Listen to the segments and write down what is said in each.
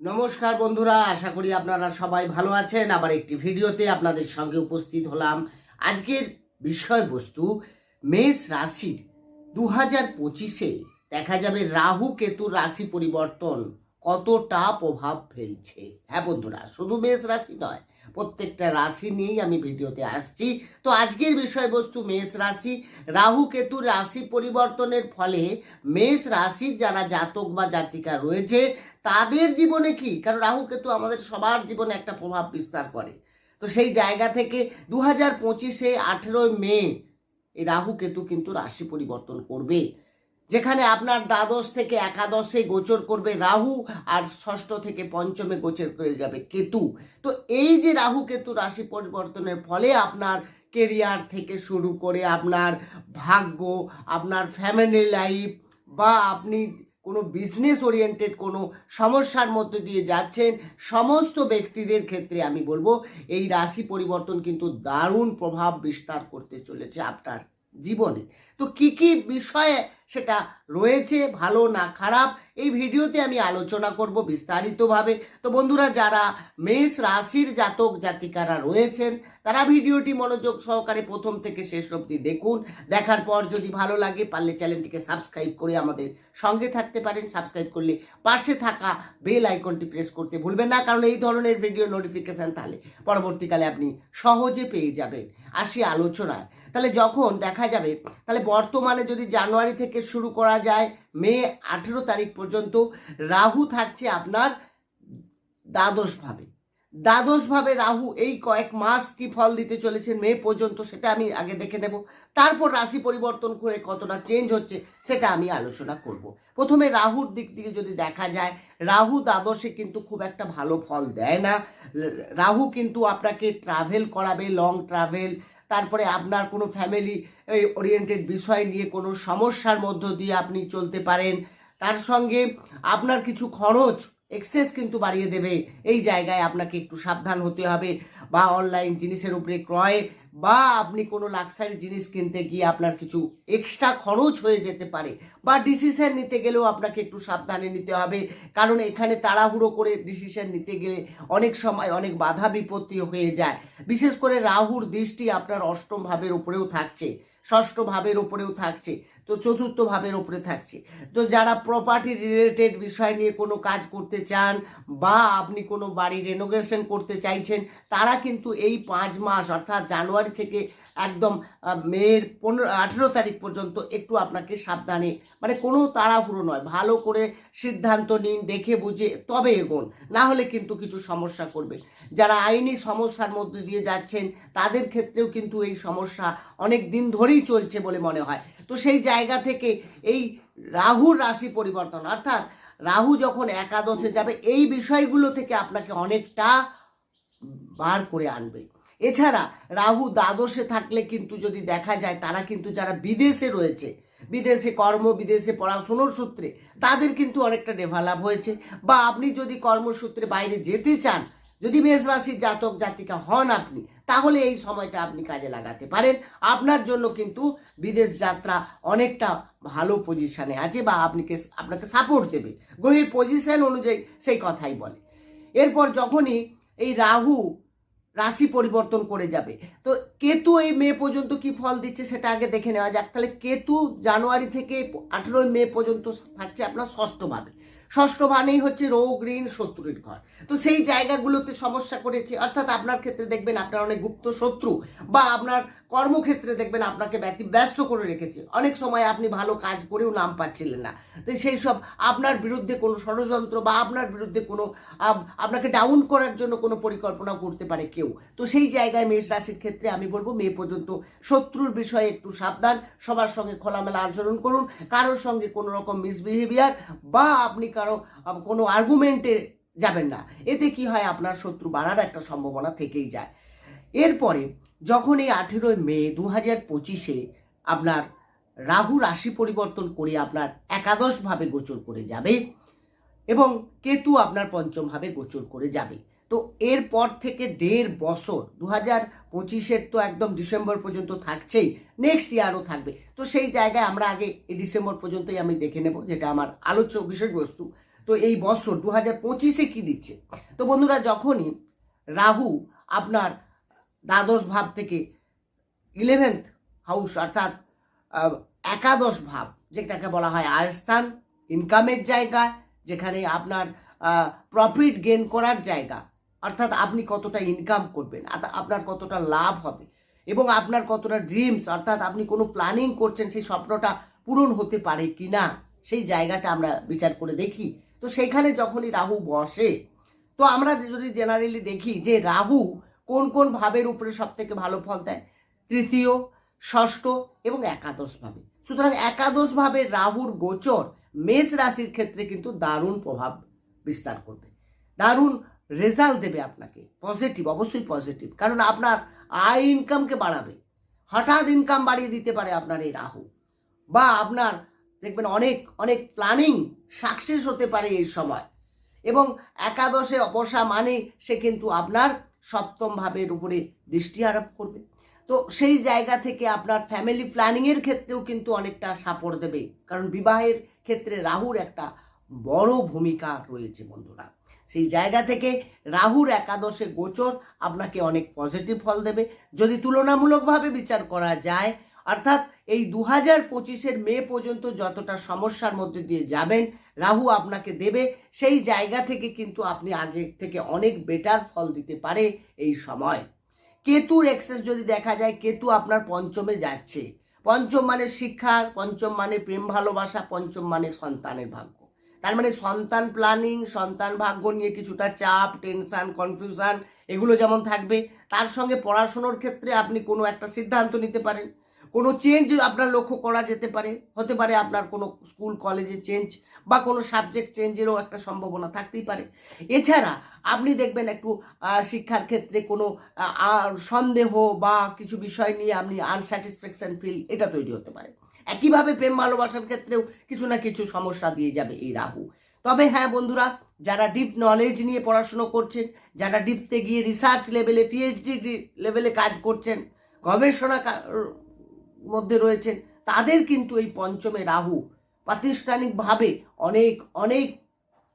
নমস্কার বন্ধুরা, আশা করি আপনারা সবাই ভালো আছেন। আবার একটি ভিডিওতে আপনাদের সঙ্গে উপস্থিত হলাম। আজকের বিষয়বস্তু, মেষ রাশির দু হাজার পঁচিশে দেখা যাবে রাহু কেতুর রাশি পরিবর্তন কতটা প্রভাব ফেলছে। হ্যাঁ বন্ধুরা, শুধু মেষ রাশি নয়, প্রত্যেকটা রাশি নিয়েই আমি ভিডিওতে আসছি। তো আজকের বিষয়বস্তু মেষ রাশি, রাহু কেতুর রাশি পরিবর্তনের ফলে মেষ রাশির যারা জাতক বা জাতিকা রয়েছে তাদের জীবনে কি? কারণ রাহু কেতু আমাদের সবার জীবনে একটা প্রভাব বিস্তার করে। তো সেই জায়গা থেকে দু হাজার পঁচিশে আঠেরোই মে এই রাহু কেতু কিন্তু রাশি পরিবর্তন করবে। যেখানে আপনার দ্বাদশ থেকে একাদশে গোচর করবে রাহু আর ষষ্ঠ থেকে পঞ্চমে গোচর করে যাবে কেতু। তো এই যে রাহু কেতু রাশি পরিবর্তনের ফলে আপনার কেরিয়ার থেকে শুরু করে আপনার ভাগ্য, আপনার ফ্যামিলি লাইফ বা আপনি কোনো বিজনেস ওরিয়েন্টেড কোনো সমস্যার মধ্যে দিয়ে যাচ্ছেন, সমস্ত ব্যক্তিদের ক্ষেত্রে আমি বলব, এই রাশি পরিবর্তন কিন্তু দারুণ প্রভাব বিস্তার করতে চলেছে আপনার জীবনে। তো কি কি বিষয়ে সেটা রয়েছে, ভালো না খারাপ, এই ভিডিওতে আমি আলোচনা করব বিস্তারিতভাবে। তো বন্ধুরা, যারা মেষ রাশির জাতক জাতিকারা রয়েছেন, তারা ভিডিওটি মনোযোগ সহকারে প্রথম থেকে শেষ অবধি দেখুন। দেখার পর যদি ভালো লাগে, পারলে চ্যানেলটিকে সাবস্ক্রাইব করে আমাদের সঙ্গে থাকতে পারেন। সাবস্ক্রাইব করলে পাশে থাকা বেল আইকনটি প্রেস করতে ভুলবেন না, কারণ এই ধরনের ভিডিও নোটিফিকেশন তাহলে পরবর্তীকালে আপনি সহজে পেয়ে যাবেন। আসি আলোচনায়। তাহলে যখন দেখা যাবে, তাহলে বর্তমানে যদি জানুয়ারি থেকে শুরু করা যায়, মে আঠেরো তারিখ পর্যন্ত রাহু থাকছে আপনার দ্বাদশভাবে। দ্বাদশভাবে রাহু এই কয়েক মাস কি ফল দিতে চলেছে মে পর্যন্ত সেটা আমি আগে দেখে নেব। তারপর রাশি পরিবর্তন করে কতটা চেঞ্জ হচ্ছে সেটা আমি আলোচনা করব। প্রথমে রাহুর দিক থেকে যদি দেখা যায়, রাহু দ্বাদশে কিন্তু খুব একটা ভালো ফল দেয় না। রাহু কিন্তু আপনাকে ট্রাভেল করাবে লং ট্রাভেল তারপরে আপনার কোনো ফ্যামিলি ওরিয়েন্টেড বিষয় নিয়ে কোনো সমস্যার মধ্য দিয়ে আপনি চলতে পারেন, তার সঙ্গে আপনার কিছু খরচ এক্সেস কিন্তু বাড়িয়ে দেবে। এই জায়গায় আপনাকে একটু সাবধান হতে হবে। বা অনলাইন জিনিসের উপরে ক্রয় বা আপনি কোনো লাক্সারি জিনিস কিনতে গিয়ে আপনার কিছু এক্সট্রা খরচ হয়ে যেতে পারে বা ডিসিশন নিতে গেলেও আপনাকে একটু সাবধানে নিতে হবে। কারণ এখানে তাড়াহুড়ো করে ডিসিশন নিতে গেলে অনেক সময় অনেক বাধা বিপত্তি হয়ে যায়। বিশেষ করে রাহুর দৃষ্টি আপনার অষ্টম ভাবের উপরেও থাকছে। ষষ্ঠ ভাবের উপরেও থাকছে, তো চতুর্থ ভাবের ওপরে থাকছে। তো যারা প্রপার্টি রিলেটেড বিষয় নিয়ে কোনো কাজ করতে চান বা আপনি কোনো বাড়ি রেনোভেশন করতে চাইছেন, তারা কিন্তু এই পাঁচ মাস অর্থাৎ জানুয়ারি থেকে একদম মের পনেরো, আঠেরো তারিখ পর্যন্ত একটু আপনাকে সাবধানে মানে কোনো তাড়াহুড়ো নয়। ভালো করে সিদ্ধান্ত নিন, দেখে বুঝে তবে এগোন। না হলে কিন্তু কিছু সমস্যা করবে। যারা আইনি সমস্যার মধ্যে দিয়ে যাচ্ছেন, তাদের ক্ষেত্রেও কিন্তু এই সমস্যা অনেক দিন ধরেই চলছে বলে মনে হয়। তো সেই জায়গা থেকে এই রাহুর রাশি পরিবর্তন, অর্থাৎ রাহু যখন একাদশে যাবে, এই বিষয়গুলো থেকে আপনাকে অনেকটা বার করে আনবে। এছাড়া রাহু দ্বাদশে থাকলে কিন্তু যদি দেখা যায়, তারা কিন্তু যারা বিদেশে রয়েছে, বিদেশে কর্ম, বিদেশে পড়াশুনোর সূত্রে, তাদের কিন্তু অনেকটা ডেভেলপ হয়েছে। বা আপনি যদি কর্মসূত্রে বাইরে যেতে চান, যদি মেষ রাশির জাতক, জাতিকা হন আপনি, তাহলে এই সময়টা আপনি কাজে লাগাতে পারেন। আপনার জন্য কিন্তু বিদেশ যাত্রা অনেকটা ভালো পজিশনে আছে বা আপনাকে আপনাকে সাপোর্ট দেবে। গ্রহের পজিশন অনুযায়ী সেই কথাই বলে। এরপর যখনই এই রাহু রাশি পরিবর্তন করে যাবে। তো কেতু এই মে পর্যন্ত কি ফল দিচ্ছে সেটা আগে দেখে নেওয়া যাক। তাহলে কেতু জানুয়ারি থেকে আঠেরোই মে পর্যন্ত থাকছে আপনার ষষ্ঠভাবে ষষ্ঠ মানেই হচ্ছে রোগ, ঋণ, শত্রুর ঘর। তো সেই জায়গাগুলোতে সমস্যা করেছে। অর্থাৎ আপনার ক্ষেত্রে দেখবেন আপনার অনেক গুপ্ত শত্রু বা আপনার কর্মক্ষেত্রে দেখবেন আপনাকে ব্যক্তি ব্যস্ত করে রেখেছে। অনেক সময় আপনি ভালো কাজ করেও নাম পাচ্ছিলেন না। তো সেই সব আপনার বিরুদ্ধে কোনো ষড়যন্ত্র বা আপনার বিরুদ্ধে কোনো আপনাকে ডাউন করার জন্য কোনো পরিকল্পনা করতে পারে কেউ। তো সেই জায়গায় মেষ রাশির ক্ষেত্রে আমি বলব, মে পর্যন্ত শত্রুর বিষয়ে একটু সাবধান। সবার সঙ্গে খোলামেলা আচরণ করুন। কারোর সঙ্গে কোনো রকম মিসবিহেভিয়ার বা আপনি কারও কোনো আর্গুমেন্টে যাবেন না। এতে কি হয়, আপনার শত্রু বাড়ার একটা সম্ভাবনা থেকেই যায়। এরপরে যখন এই আঠেরোই মে দু হাজার পঁচিশে আপনার রাহু রাশি পরিবর্তন করে আপনার একাদশভাবে গোচর করে যাবে এবং কেতু আপনার পঞ্চমভাবে গোচর করে যাবে। তো এরপর থেকে দেড় বছর দু হাজার পঁচিশের তো একদম ডিসেম্বর পর্যন্ত থাকছেই নেক্সট ইয়ারও থাকবে। তো সেই জায়গায় আমরা আগে এই ডিসেম্বর পর্যন্তই আমি দেখে নেব, যেটা আমার আলোচ্য বিষয়বস্তু। তো এই বছর দু হাজার পঁচিশে কী দিচ্ছে? তো বন্ধুরা, যখনই রাহু আপনার দ্বাদশ ভাব থেকে ইলেভেন্থ হাউস অর্থাৎ একাদশ ভাব, যেটাকে বলা হয় আয়স্থান ইনকামের জায়গা, যেখানে আপনার প্রফিট গেন করার জায়গা। অর্থাৎ আপনি কতটা ইনকাম করবেন আপনার কতটা লাভ হবে। এবং আপনার কতটা ড্রিমস অর্থাৎ আপনি কোনো প্ল্যানিং করছেন সেই স্বপ্নটা পূরণ হতে পারে কি না সেই জায়গাটা আমরা বিচার করে দেখি। তো সেখানে যখনই রাহু বসে, তো আমরা যদি জেনারেলি দেখি যে রাহু কোন কোন ভাবের উপরে সব থেকে ভালো ফল দেয়? তৃতীয়, ষষ্ঠ এবং একাদশ ভাবে। সুতরাং একাদশ ভাবে রাহুর গোচর মেষ রাশির ক্ষেত্রে কিন্তু দারুণ প্রভাব বিস্তার করবে। দারুণ রেজাল্ট দেবে আপনাকে। পজিটিভ অবশ্যই পজিটিভ কারণ আপনার আয় ইনকামকে বাড়াবে। হঠাৎ ইনকাম বাড়িয়ে দিতে পারে আপনার এই রাহু। বা আপনার দেখবেন অনেক অনেক প্ল্যানিং সাকসেস হতে পারে এই সময়। এবং একাদশে অপসা মানে সে কিন্তু আপনার সপ্তম ভাবের উপরে দৃষ্টি আরোপ করবে। তো সেই জায়গা থেকে আপনার ফ্যামিলি প্ল্যানিংয়ের ক্ষেত্রেও কিন্তু অনেকটা সাপোর্ট দেবে। কারণ বিবাহের ক্ষেত্রে রাহুর একটা বড় ভূমিকা রয়েছে বন্ধুরা। সেই জায়গা থেকে রাহুর একাদশে গোচর আপনাকে অনেক পজিটিভ ফল দেবে। যদি তুলনামূলকভাবে বিচার করা যায় অর্থাৎ এই দু হাজার পঁচিশের মে পর্যন্ত যতটা সমস্যার মধ্যে দিয়ে যাবেন, রাহু আপনাকে দেবে, সেই জায়গা থেকে কিন্তু আপনি আগে থেকে অনেক বেটার ফল দিতে পারে এই সময়। কেতুর এক্সেস যদি দেখা যায়, কেতু আপনার পঞ্চমে যাচ্ছে। পঞ্চম মানে শিক্ষা, পঞ্চম মানে প্রেম ভালোবাসা, পঞ্চম মানে সন্তানের ভাগ্য। তার মানে সন্তান প্ল্যানিং সন্তান ভাগ্য নিয়ে কিছুটা চাপ টেনশান কনফিউশন এগুলো যেমন থাকবে, তার সঙ্গে পড়াশুনোর ক্ষেত্রে আপনি কোনো একটা সিদ্ধান্ত নিতে পারেন। কোনো চেঞ্জ আপনার লক্ষ্য করা যেতে পারে, হতে পারে আপনার কোনো স্কুল কলেজে চেঞ্জ বা কোনো সাবজেক্ট চেঞ্জেরও একটা সম্ভাবনা থাকতেই পারে। এছাড়া আপনি দেখবেন একটু শিক্ষার ক্ষেত্রে কোনো সন্দেহ বা কিছু বিষয় নিয়ে আপনি আনস্যাটিসফ্যাকশন ফিল এটা তৈরি হতে পারে। একইভাবে প্রেম ভালোবাসার ক্ষেত্রেও কিছু না কিছু সমস্যা দিয়ে যাবে এই রাহু। তবে হ্যাঁ বন্ধুরা, যারা ডিপ নলেজ নিয়ে পড়াশুনো করছেন, যারা ডিপতে গিয়ে রিসার্চ লেভেলে পিএইচডি লেভেলে কাজ করছেন, গবেষণা মধ্যে রয়েছেন। তাদের কিন্তু এই পঞ্চমে রাহু প্রাতিষ্ঠানিকভাবে অনেক অনেক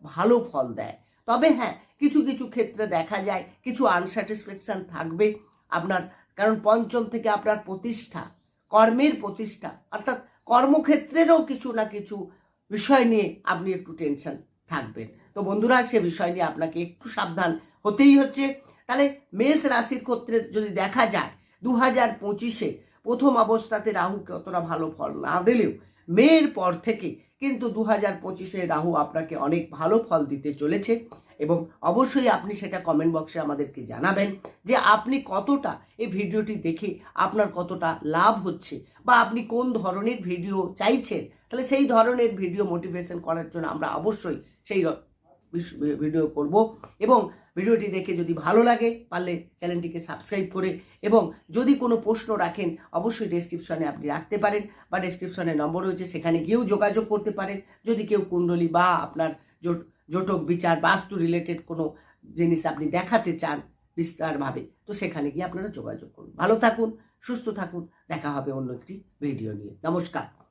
ভালো ফল দেয়। তবে হ্যাঁ কিছু কিছু ক্ষেত্রে দেখা যায় কিছু আনস্যাটিসফ্যাকশন থাকবে আপনার, কারণ পঞ্চম থেকে আপনার প্রতিষ্ঠা, কর্মের প্রতিষ্ঠা, অর্থাৎ কর্মক্ষেত্রেরও কিছু না কিছু বিষয় নিয়ে আপনি একটু টেনশন থাকবেন। তো বন্ধুরা, সে বিষয় নিয়ে আপনাকে একটু সাবধান হতেই হচ্ছে। তাহলে মেষ রাশির ক্ষেত্রে যদি দেখা যায় দু হাজার পঁচিশে প্রথম অবস্থাতে রাহুকে অতটা ভালো ফল না দিলেও মেয়ের পর থেকে কিন্তু দু হাজার পঁচিশে রাহু আপনাকে অনেক ভালো ফল দিতে চলেছে এবং অবশ্যই আপনি সেটা কমেন্ট বক্সে আমাদেরকে জানাবেন যে আপনি কতটা এই ভিডিওটি দেখে আপনার কতটা লাভ হচ্ছে বা আপনি কোন ধরনের ভিডিও চাইছেন। তাহলে সেই ধরনের ভিডিও মোটিভেশন করার জন্য আমরা অবশ্যই সেই ভিডিও করব এবং ভিডিওটি দেখে যদি ভালো লাগে, পারলে চ্যানেলটিকে সাবস্ক্রাইব করে এবং যদি কোনো প্রশ্ন রাখেন, অবশ্যই ডেসক্রিপশনে আপনি রাখতে পারেন বা ডেসক্রিপশনে নম্বর রয়েছে, সেখানে গিয়েও যোগাযোগ করতে পারেন। যদি কেউ কুণ্ডলী বা আপনার জোট- জোটক বিচার বাস্তু রিলেটেড কোনো জিনিস আপনি দেখাতে চান বিস্তারভাবে, তো সেখানে গিয়ে আপনারা যোগাযোগ করুন। ভালো থাকুন, সুস্থ থাকুন, দেখা হবে অন্য একটি ভিডিও নিয়ে। নমস্কার।